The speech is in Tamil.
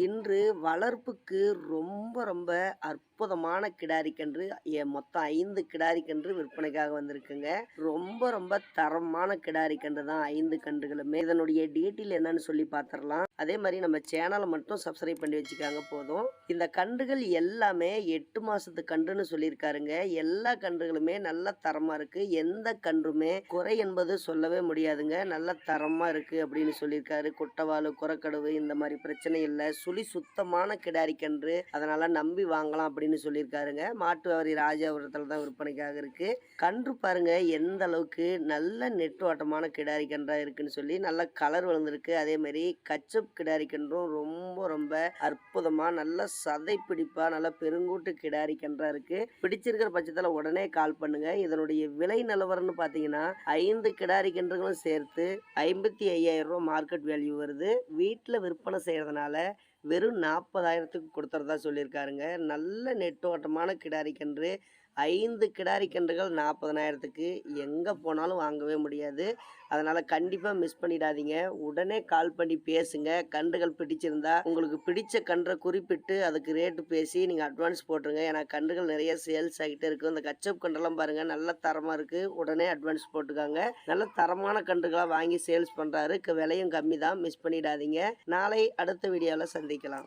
இன்று வளர்ப்புக்கு ரொம்ப ரொம்ப அற்புதமான கிடாரி கன்று மொத்தம் ஐந்து கிடாரி கன்று விற்பனைக்காக வந்திருக்குங்க. ரொம்ப ரொம்ப தரமான கிடாரி கன்று தான் ஐந்து கன்றுகளுமே. இதனுடைய டீட்டெயில் என்னன்னு சொல்லி பார்த்துடலாம் அதே மாதிரி நம்ம சேனலை மட்டும் சப்ஸ்கிரைப் பண்ணி வச்சுக்காங்க போதும். இந்த கன்றுகள் எல்லாமே எட்டு மாதத்து கன்றுன்னு சொல்லியிருக்காருங்க. எல்லா கன்றுகளுமே நல்ல தரமாக இருக்குது எந்த கன்றுமே குறை என்பது சொல்லவே முடியாதுங்க. நல்ல தரமாக இருக்குது அப்படின்னு சொல்லியிருக்காரு. குட்டவாலு குறக்கடவு இந்த மாதிரி பிரச்சனை இல்லை சுழி சுத்தமான கிடாரி கன்று அதனால் நம்பி வாங்கலாம் அப்படின்னு சொல்லியிருக்காருங்க. மாட்டுவாரி ராஜாபுரத்தில் தான் விற்பனைக்காக இருக்குது கன்று பாருங்கள் எந்த அளவுக்கு நல்ல நெட்டோட்டமான கிடாரி கன்றாக இருக்குன்னு சொல்லி நல்ல கலர் வளர்ந்துருக்கு. அதே மாதிரி கச்சப் கிடாரிக்கன்றும் ரொம்ப ரொம்ப அற்புதமா நல்ல சதை பிடிப்பா நல்ல பெருங்கூட்டு கிடாரி கன்றா இருக்கு. பிடிச்சிருக்கிற பட்சத்தில் உடனே கால் பண்ணுங்க. இதனுடைய விலை நிலவரம்னு பார்த்தீங்கன்னா ஐந்து கிடாரிக்கன்றுகளும் சேர்த்து ஐம்பத்தி ஐயாயிரம் ரூபாய் மார்க்கெட் வேல்யூ வருது. வீட்டில் விற்பனை செய்கிறதுனால வெறும் நாற்பதாயிரத்துக்கு கொடுத்துறதா சொல்லியிருக்காருங்க. நல்ல நெட்டோட்டமான கிடாரி கன்று ஐந்து கிடாரி கன்றுகள் நாற்பதனாயிரத்துக்கு எங்கே போனாலும் வாங்கவே முடியாது. அதனால் கண்டிப்பாக மிஸ் பண்ணிடாதீங்க. உடனே கால் பண்ணி பேசுங்க. கன்றுகள் பிடிச்சிருந்தா உங்களுக்கு பிடிச்ச கன்றை குறிப்பிட்டு அதுக்கு ரேட்டு பேசி நீங்கள் அட்வான்ஸ் போட்டுருங்க. ஏன்னா கன்றுகள் நிறைய சேல்ஸ் ஆகிட்டே இருக்கும் இந்த கச்சப் கன்றெல்லாம் பாருங்கள் நல்ல தரமாக இருக்குது உடனே அட்வான்ஸ் போட்டுக்காங்க. நல்ல தரமான கன்றுகளாக வாங்கி சேல்ஸ் பண்ணுறாரு விலையும் கம்மி தான். மிஸ் பண்ணிடாதீங்க. நாளை அடுத்த வீடியோவில் சந்திக்கலாம்